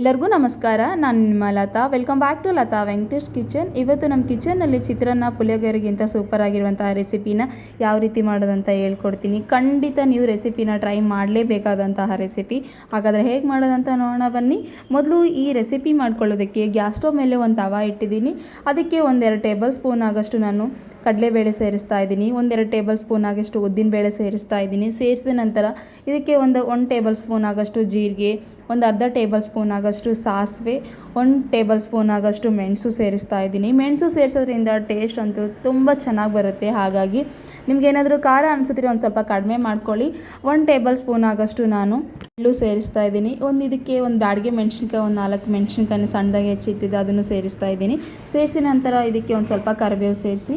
ಎಲ್ಲರಿಗೂ ನಮಸ್ಕಾರ. ನಾನು ನಿಮ್ಮ Latha. Welcome back to Latha Venkatesh kitchen. ಇವತ್ತು ನಮ್ಮ ಕಿಚನಲ್ಲಿ ಚಿತ್ರಾನ್ನ ಪುಳಿಯೋಗರಿಗಿಂತ ಸೂಪರ್ ಆಗಿರುವಂತಹ ರೆಸಿಪಿನ ಯಾವ ರೀತಿ ಮಾಡೋದಂತ ಹೇಳ್ಕೊಡ್ತೀನಿ. ಖಂಡಿತ ನೀವು ರೆಸಿಪಿನ ಟ್ರೈ ಮಾಡಲೇಬೇಕಾದಂತಹ ರೆಸಿಪಿ ಹಾಗಾದರೆ ಹೇಗೆ ಮಾಡೋದಂತ ನೋಡೋಣ ಬನ್ನಿ. ಮೊದಲು ಈ ರೆಸಿಪಿ ಮಾಡ್ಕೊಳ್ಳೋದಕ್ಕೆ ಗ್ಯಾಸ್ ಸ್ಟೋವ್ ಮೇಲೆ ಒಂದು ತವ ಇಟ್ಟಿದ್ದೀನಿ. ಅದಕ್ಕೆ ಒಂದೆರಡು ಟೇಬಲ್ ಸ್ಪೂನ್ ಆಗಷ್ಟು ನಾನು ಕಡಲೆಬೇಳೆ ಸೇರಿಸ್ತಾ ಇದ್ದೀನಿ. ಒಂದೆರಡು ಟೇಬಲ್ ಸ್ಪೂನ್ ಆಗಷ್ಟು ಉದ್ದಿನಬೇಳೆ ಸೇರಿಸ್ತಾ ಇದ್ದೀನಿ. ಸೇರಿಸಿದ ನಂತರ ಇದಕ್ಕೆ ಒಂದು ಒಂದು ಟೇಬಲ್ ಸ್ಪೂನ್ ಆಗಷ್ಟು ಜೀರಿಗೆ, ಒಂದು ಅರ್ಧ ಟೇಬಲ್ ಸ್ಪೂನ್ ಆಗಷ್ಟು ಸಾಸಿವೆ, ಒಂದು ಟೇಬಲ್ ಸ್ಪೂನ್ ಆಗಷ್ಟು ಮೆಣಸು ಸೇರಿಸ್ತಾ ಇದ್ದೀನಿ. ಮೆಣಸು ಸೇರಿಸೋದ್ರಿಂದ ಟೇಸ್ಟ್ ಅಂತೂ ತುಂಬ ಚೆನ್ನಾಗಿ ಬರುತ್ತೆ. ಹಾಗಾಗಿ ನಿಮ್ಗೇನಾದರೂ ಖಾರ ಅನಿಸಿದ್ರೆ ಒಂದು ಸ್ವಲ್ಪ ಕಡಿಮೆ ಮಾಡ್ಕೊಳ್ಳಿ. ಒಂದು ಟೇಬಲ್ ಸ್ಪೂನ್ ಆಗಷ್ಟು ನಾನು ಎಳ್ಳು ಸೇರಿಸ್ತಾ ಇದ್ದೀನಿ. ಒಂದು ಇದಕ್ಕೆ ಒಂದು ಬ್ಯಾಡಿಗೆ ಮೆಣಸಿನ್ಕಾಯಿ, ಒಂದು ನಾಲ್ಕು ಮೆಣಸಿನ್ಕಾಯಿನ ಸಣ್ಣದಾಗಿ ಹೆಚ್ಚಿಟ್ಟಿದ್ದು ಅದನ್ನು ಸೇರಿಸ್ತಾ ಇದ್ದೀನಿ. ಸೇರಿಸಿದ ನಂತರ ಇದಕ್ಕೆ ಒಂದು ಸ್ವಲ್ಪ ಕರಿಬೇವು ಸೇರಿಸಿ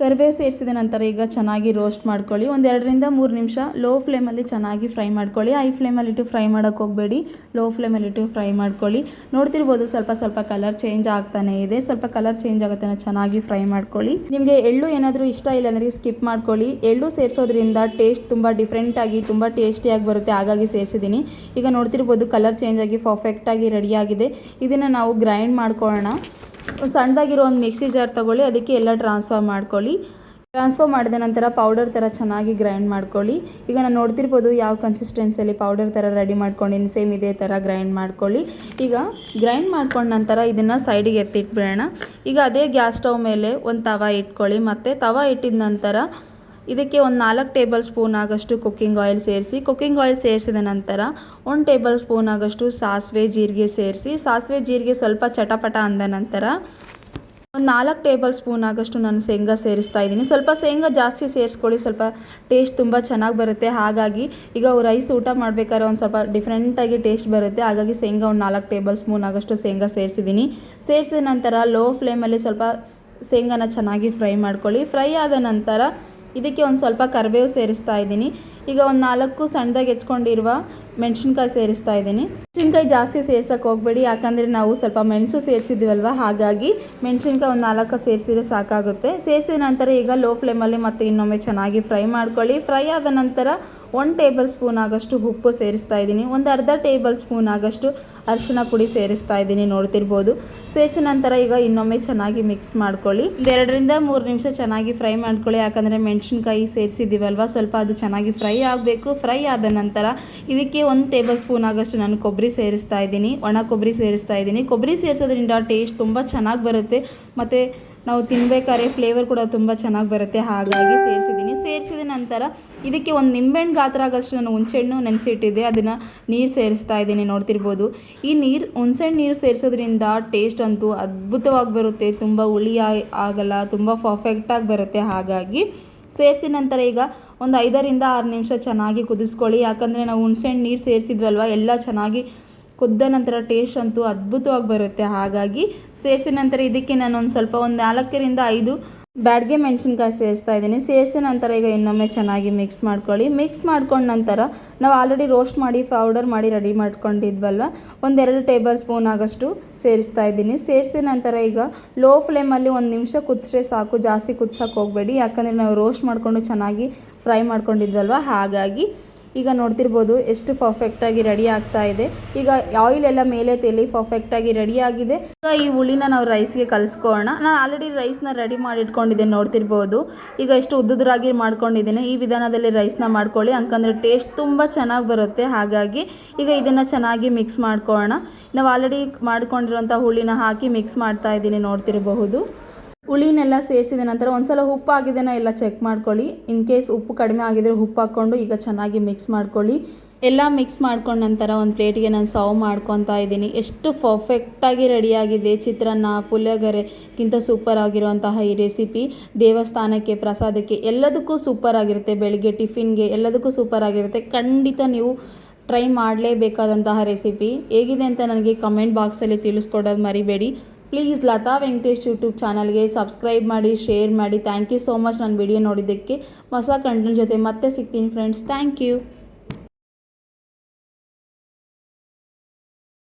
ಕರಿಬೇವು ಸೇರಿಸಿದ ನಂತರ ಈಗ ಚೆನ್ನಾಗಿ ರೋಸ್ಟ್ ಮಾಡ್ಕೊಳ್ಳಿ. ಒಂದು ಎರಡರಿಂದ ಮೂರು ನಿಮಿಷ ಲೋ ಫ್ಲೇಮಲ್ಲಿ ಚೆನ್ನಾಗಿ ಫ್ರೈ ಮಾಡ್ಕೊಳ್ಳಿ. ಹೈ ಫ್ಲೇಮಲ್ಲಿಟ್ಟು ಫ್ರೈ ಮಾಡೋಕ್ಕೆ ಹೋಗಬೇಡಿ. ಲೋ ಫ್ಲೇಮಲ್ಲಿಟ್ಟು ಫ್ರೈ ಮಾಡ್ಕೊಳ್ಳಿ. ನೋಡ್ತಿರ್ಬೋದು ಸ್ವಲ್ಪ ಸ್ವಲ್ಪ ಕಲರ್ ಚೇಂಜ್ ಆಗ್ತಾನೆ ಇದೆ. ಸ್ವಲ್ಪ ಕಲರ್ ಚೇಂಜ್ ಆಗುತ್ತೆ ಚೆನ್ನಾಗಿ ಫ್ರೈ ಮಾಡ್ಕೊಳ್ಳಿ. ನಿಮಗೆ ಎಳ್ಳು ಏನಾದರೂ ಇಷ್ಟ ಇಲ್ಲ ಅಂದರೆ ಸ್ಕಿಪ್ ಮಾಡ್ಕೊಳ್ಳಿ. ಎಳ್ಳು ಸೇರಿಸೋದ್ರಿಂದ ಟೇಸ್ಟ್ ತುಂಬ ಡಿಫ್ರೆಂಟಾಗಿ ತುಂಬ ಟೇಸ್ಟಿಯಾಗಿ ಬರುತ್ತೆ. ಹಾಗಾಗಿ ಸೇರಿಸಿದ್ದೀನಿ ಈಗ ನೋಡ್ತಿರ್ಬೋದು ಕಲರ್ ಚೇಂಜ್ ಆಗಿ ಪರ್ಫೆಕ್ಟಾಗಿ ರೆಡಿಯಾಗಿದೆ ಇದನ್ನು ನಾವು ಗ್ರೈಂಡ್ ಮಾಡ್ಕೊಳ್ಳೋಣ. ಸಣ್ಣದಾಗಿರೋ ಒಂದು ಮಿಕ್ಸಿ ಜಾರ್ ತೊಗೊಳ್ಳಿ, ಅದಕ್ಕೆ ಎಲ್ಲ ಟ್ರಾನ್ಸ್ಫರ್ ಮಾಡ್ಕೊಳ್ಳಿ. ಟ್ರಾನ್ಸ್ಫರ್ ಮಾಡಿದ ನಂತರ ಪೌಡರ್ ಥರ ಚೆನ್ನಾಗಿ ಗ್ರೈಂಡ್ ಮಾಡ್ಕೊಳ್ಳಿ. ಈಗ ನಾನು ನೋಡ್ತಿರ್ಬೋದು ಯಾವ ಕನ್ಸಿಸ್ಟೆನ್ಸಿಯಲ್ಲಿ ಪೌಡರ್ ಥರ ರೆಡಿ ಮಾಡ್ಕೊಂಡಿನಿ ಸೇಮ್ ಇದೇ ಥರ ಗ್ರೈಂಡ್ ಮಾಡ್ಕೊಳ್ಳಿ. ಈಗ ಗ್ರೈಂಡ್ ಮಾಡ್ಕೊಂಡ ನಂತರ ಇದನ್ನು ಸೈಡಿಗೆ ಎತ್ತಿಟ್ಬಿಡೋಣ. ಈಗ ಅದೇ ಗ್ಯಾಸ್ ಸ್ಟವ್ ಮೇಲೆ ಒಂದು ತವ ಇಟ್ಕೊಳ್ಳಿ. ಮತ್ತು ತವ ಇಟ್ಟಿದ ನಂತರ ಇದಕ್ಕೆ ಒಂದು ನಾಲ್ಕು ಟೇಬಲ್ ಸ್ಪೂನ್ ಆಗಷ್ಟು ಕುಕ್ಕಿಂಗ್ ಆಯಿಲ್ ಸೇರಿಸಿ, ಕುಕ್ಕಿಂಗ್ ಆಯಿಲ್ ಸೇರಿಸಿದ ನಂತರ ಒಂದು ಟೇಬಲ್ ಸ್ಪೂನ್ ಆಗಷ್ಟು ಸಾಸಿವೆ ಜೀರಿಗೆ ಸೇರಿಸಿ, ಸಾಸಿವೆ ಜೀರಿಗೆ ಸ್ವಲ್ಪ ಚಟಪಟ ಅಂದ ನಂತರ ಒಂದು ನಾಲ್ಕು ಟೇಬಲ್ ಸ್ಪೂನ್ ಆಗಷ್ಟು ನಾನು ಶೇಂಗಾ ಸೇರಿಸ್ತಾ ಇದ್ದೀನಿ. ಸ್ವಲ್ಪ ಶೇಂಗಾ ಜಾಸ್ತಿ ಸೇರಿಸ್ಕೊಳ್ಳಿ, ಸ್ವಲ್ಪ ಟೇಸ್ಟ್ ತುಂಬ ಚೆನ್ನಾಗಿ ಬರುತ್ತೆ. ಹಾಗಾಗಿ ಈಗ ರೈಸ್ ಊಟ ಮಾಡಬೇಕಾದ್ರೆ ಒಂದು ಸ್ವಲ್ಪ ಡಿಫ್ರೆಂಟಾಗಿ ಟೇಸ್ಟ್ ಬರುತ್ತೆ. ಹಾಗಾಗಿ ಶೇಂಗಾ ಒಂದು ನಾಲ್ಕು ಟೇಬಲ್ ಸ್ಪೂನ್ ಆಗಷ್ಟು ಶೇಂಗಾ ಸೇರಿಸಿದ್ದೀನಿ. ಸೇರಿಸಿದ ನಂತರ ಲೋ ಫ್ಲೇಮಲ್ಲಿ ಸ್ವಲ್ಪ ಶೇಂಗಾನ ಚೆನ್ನಾಗಿ ಫ್ರೈ ಮಾಡ್ಕೊಳ್ಳಿ. ಫ್ರೈ ಆದ ನಂತರ ಇದಕ್ಕೆ ಒಂದು ಸ್ವಲ್ಪ ಕರಿಬೇವು ಸೇರಿಸ್ತಾ ಇದ್ದೀನಿ. ಈಗ ಒಂದು ನಾಲ್ಕು ಸಣ್ಣದಾಗಿ ಹೆಚ್ಕೊಂಡಿರುವ ಮೆಣಸಿನ್ಕಾಯಿ ಸೇರಿಸ್ತಾ ಇದ್ದೀನಿ. ಮೆಣಸಿನ್ಕಾಯಿ ಜಾಸ್ತಿ ಸೇರ್ಸೋಕೆ ಹೋಗಬೇಡಿ, ಯಾಕಂದರೆ ನಾವು ಸ್ವಲ್ಪ ಮೆಣಸು ಸೇರಿಸಿದ್ವಲ್ವ? ಹಾಗಾಗಿ ಮೆಣಸಿನ್ಕಾಯಿ ಒಂದು ನಾಲ್ಕು ಸೇರಿಸಿದ್ರೆ ಸಾಕಾಗುತ್ತೆ. ಸೇರಿಸಿದ ನಂತರ ಈಗ ಲೋ ಫ್ಲೇಮಲ್ಲಿ ಮತ್ತೆ ಇನ್ನೊಮ್ಮೆ ಚೆನ್ನಾಗಿ ಫ್ರೈ ಮಾಡ್ಕೊಳ್ಳಿ. ಫ್ರೈ ಆದ ನಂತರ ಒಂದು ಟೇಬಲ್ ಸ್ಪೂನ್ ಆಗಷ್ಟು ಉಪ್ಪು ಸೇರಿಸ್ತಾ ಇದ್ದೀನಿ. ಒಂದು ಅರ್ಧ ಟೇಬಲ್ ಸ್ಪೂನ್ ಆಗಷ್ಟು ಅರಿಶಿಣ ಪುಡಿ ಸೇರಿಸ್ತಾ ಇದ್ದೀನಿ ನೋಡ್ತಿರ್ಬೋದು. ಸೇರಿಸಿದ ನಂತರ ಈಗ ಇನ್ನೊಮ್ಮೆ ಚೆನ್ನಾಗಿ ಮಿಕ್ಸ್ ಮಾಡ್ಕೊಳ್ಳಿ. ಎರಡರಿಂದ ಮೂರು ನಿಮಿಷ ಚೆನ್ನಾಗಿ ಫ್ರೈ ಮಾಡ್ಕೊಳ್ಳಿ. ಯಾಕಂದರೆ ಮೆಣಸಿನ್ಕಾಯಿ ಸೇರಿಸಿದ್ದೀವಲ್ವ, ಸ್ವಲ್ಪ ಅದು ಚೆನ್ನಾಗಿ ಫ್ರೈ ಆಗಬೇಕು. ಫ್ರೈ ಆದ ನಂತರ ಇದಕ್ಕೆ ಒಂದು ಟೇಬಲ್ ಸ್ಪೂನ್ ಆಗಷ್ಟು ನಾನು ಕೊಬ್ಬರಿ ಸೇರಿಸ್ತಾ ಇದ್ದೀನಿ. ಒಣ ಕೊಬ್ಬರಿ ಸೇರಿಸ್ತಾ ಇದ್ದೀನಿ. ಕೊಬ್ಬರಿ ಸೇರಿಸೋದ್ರಿಂದ ಟೇಸ್ಟ್ ತುಂಬ ಚೆನ್ನಾಗಿ ಬರುತ್ತೆ. ಮತ್ತು ನಾವು ತಿನ್ಬೇಕಾದ್ರೆ ಫ್ಲೇವರ್ ಕೂಡ ತುಂಬ ಚೆನ್ನಾಗಿ ಬರುತ್ತೆ. ಹಾಗಾಗಿ ಸೇರಿಸಿದ್ದೀನಿ. ಸೇರಿಸಿದ ನಂತರ ಇದಕ್ಕೆ ಒಂದು ನಿಂಬೆಹಣ್ಣು ಗಾತ್ರ ಆಗೋಷ್ಟು ನಾನು ಹುಣಸೆಹಣ್ಣು ನೆನೆಸಿಟ್ಟಿದ್ದೆ. ಅದನ್ನು ನೀರು ಸೇರಿಸ್ತಾ ಇದ್ದೀನಿ, ನೋಡ್ತಿರ್ಬೋದು. ಈ ನೀರು, ಹುಣಸೆಹಣ್ಣು ನೀರು ಸೇರಿಸೋದ್ರಿಂದ ಟೇಸ್ಟ್ ಅಂತೂ ಅದ್ಭುತವಾಗಿ ಬರುತ್ತೆ. ತುಂಬ ಹುಳಿ ಆಗಲ್ಲ, ತುಂಬ ಪರ್ಫೆಕ್ಟಾಗಿ ಬರುತ್ತೆ. ಹಾಗಾಗಿ ಸೇರಿಸಿದ ನಂತರ ಈಗ ಒಂದು ಐದರಿಂದ ಆರು ನಿಮಿಷ ಚೆನ್ನಾಗಿ ಕುದಿಸ್ಕೊಳ್ಳಿ. ಯಾಕಂದರೆ ನಾವು ಹುಣ್ಸೆಹಣ್ಣು ನೀರು ಸೇರಿಸಿದ್ವಲ್ವ, ಎಲ್ಲ ಚೆನ್ನಾಗಿ ಕುದ್ದ ನಂತರ ಟೇಸ್ಟ್ ಅಂತೂ ಅದ್ಭುತವಾಗಿ ಬರುತ್ತೆ. ಹಾಗಾಗಿ ಸೇರಿಸಿದ ನಂತರ ಇದಕ್ಕೆ ನಾನು ಒಂದು ಸ್ವಲ್ಪ ಒಂದು ನಾಲ್ಕರಿಂದ ಐದು ಬ್ಯಾಡ್ಗೆ ಮೆಣಸಿನ್ಕಾಯಿ ಸೇರಿಸ್ತಾ ಇದ್ದೀನಿ. ಸೇರಿಸಿದ ನಂತರ ಈಗ ಇನ್ನೊಮ್ಮೆ ಚೆನ್ನಾಗಿ ಮಿಕ್ಸ್ ಮಾಡ್ಕೊಳ್ಳಿ. ಮಿಕ್ಸ್ ಮಾಡ್ಕೊಂಡ ನಂತರ ನಾವು ಆಲ್ರೆಡಿ ರೋಸ್ಟ್ ಮಾಡಿ ಪೌಡರ್ ಮಾಡಿ ರೆಡಿ ಮಾಡ್ಕೊಂಡಿದ್ವಲ್ವ? ಒಂದೆರಡು ಟೇಬಲ್ ಸ್ಪೂನ್ ಆಗಷ್ಟು ಸೇರಿಸ್ತಾ ಇದ್ದೀನಿ. ಸೇರಿಸಿದ ನಂತರ ಈಗ ಲೋ ಫ್ಲೇಮಲ್ಲಿ ಒಂದು ನಿಮಿಷ ಕುದಿಸ್ರೆ ಸಾಕು. ಜಾಸ್ತಿ ಕುದ್ಸೋಕೆ ಹೋಗಬೇಡಿ. ಯಾಕಂದರೆ ನಾವು ರೋಸ್ಟ್ ಮಾಡಿಕೊಂಡು ಚೆನ್ನಾಗಿ ಫ್ರೈ ಮಾಡ್ಕೊಂಡಿದ್ವಲ್ವ? ಹಾಗಾಗಿ ಈಗ ನೋಡ್ತಿರ್ಬೋದು ಎಷ್ಟು ಪರ್ಫೆಕ್ಟಾಗಿ ರೆಡಿ ಆಗ್ತಾ ಇದೆ. ಈಗ ಆಯಿಲ್ ಎಲ್ಲ ಮೇಲೆ ತೇಲಿ ಪರ್ಫೆಕ್ಟಾಗಿ ರೆಡಿ ಆಗಿದೆ. ಈಗ ಈ ಹುಳಿನ ನಾವು ರೈಸ್ಗೆ ಕಲಿಸ್ಕೊಳ್ಳೋಣ ನಾನು ಆಲ್ರೆಡಿ ರೈಸ್ನ ರೆಡಿ ಮಾಡಿ ಇಟ್ಕೊಂಡಿದ್ದೇನೆ, ನೋಡ್ತಿರ್ಬೋದು. ಈಗ ಎಷ್ಟು ಉದ್ದುದ್ರಾಗಿ ಮಾಡ್ಕೊಂಡಿದ್ದೇನೆ. ಈ ವಿಧಾನದಲ್ಲಿ ರೈಸ್ನ ಮಾಡ್ಕೊಳ್ಳಿ. ಯಾಕಂದರೆ ಟೇಸ್ಟ್ ತುಂಬ ಚೆನ್ನಾಗಿ ಬರುತ್ತೆ. ಹಾಗಾಗಿ ಈಗ ಇದನ್ನು ಚೆನ್ನಾಗಿ ಮಿಕ್ಸ್ ಮಾಡ್ಕೊಳ್ಳೋಣ ನಾವು ಆಲ್ರೆಡಿ ಮಾಡ್ಕೊಂಡಿರೋಂಥ ಹುಳಿನ ಹಾಕಿ ಮಿಕ್ಸ್ ಮಾಡ್ತಾ ಇದ್ದೀನಿ, ನೋಡ್ತಿರಬಹುದು. ಹುಳಿನೆಲ್ಲ ಸೇರಿಸಿದ ನಂತರ ಒಂದ್ಸಲ ಉಪ್ಪು ಆಗಿದೆನೋ ಎಲ್ಲ ಚೆಕ್ ಮಾಡ್ಕೊಳ್ಳಿ. ಇನ್ ಕೇಸ್ ಉಪ್ಪು ಕಡಿಮೆ ಆಗಿದ್ರೆ ಉಪ್ಪು ಹಾಕ್ಕೊಂಡು ಈಗ ಚೆನ್ನಾಗಿ ಮಿಕ್ಸ್ ಮಾಡ್ಕೊಳ್ಳಿ. ಎಲ್ಲ ಮಿಕ್ಸ್ ಮಾಡ್ಕೊಂಡ ನಂತರ ಒಂದು ಪ್ಲೇಟಿಗೆ ನಾನು ಸರ್ವ್ ಮಾಡ್ಕೊತಾ ಇದ್ದೀನಿ. ಎಷ್ಟು ಪರ್ಫೆಕ್ಟಾಗಿ ರೆಡಿಯಾಗಿದೆ ಚಿತ್ರಾನ್ನ ಪುಳಿಯೋಗರೆಗಿಂತ ಸೂಪರ್ ಆಗಿರುವಂತಹ ಈ ರೆಸಿಪಿ ದೇವಸ್ಥಾನಕ್ಕೆ, ಪ್ರಸಾದಕ್ಕೆ ಎಲ್ಲದಕ್ಕೂ ಸೂಪರ್ ಆಗಿರುತ್ತೆ. ಬೆಳಿಗ್ಗೆ ಟಿಫಿನ್ಗೆ ಎಲ್ಲದಕ್ಕೂ ಸೂಪರ್ ಆಗಿರುತ್ತೆ. ಖಂಡಿತ ನೀವು ಟ್ರೈ ಮಾಡಲೇಬೇಕಾದಂತಹ ರೆಸಿಪಿ ಹೇಗಿದೆ ಅಂತ ನನಗೆ ಕಮೆಂಟ್ ಬಾಕ್ಸಲ್ಲಿ ತಿಳಿಸ್ಕೊಡೋದು ಮರಿಬೇಡಿ. ಪ್ಲೀಸ್ ಲತಾ ವೆಂಕಟೇಶ್ ಯೂಟ್ಯೂಬ್ ಚಾನಲ್ಗೆ ಸಬ್ಸ್ಕ್ರೈಬ್ ಮಾಡಿ ಶೇರ್ ಮಾಡಿ ಥ್ಯಾಂಕ್ ಯು ಸೋ ಮಚ್ ನನ್ನ ವಿಡಿಯೋ ನೋಡಿದ್ದಕ್ಕೆ ಹೊಸ ಕಂಟೆಂಟ್ ಜೊತೆ ಮತ್ತೆ ಸಿಗ್ತೀನಿ ಫ್ರೆಂಡ್ಸ್ ಥ್ಯಾಂಕ್ ಯು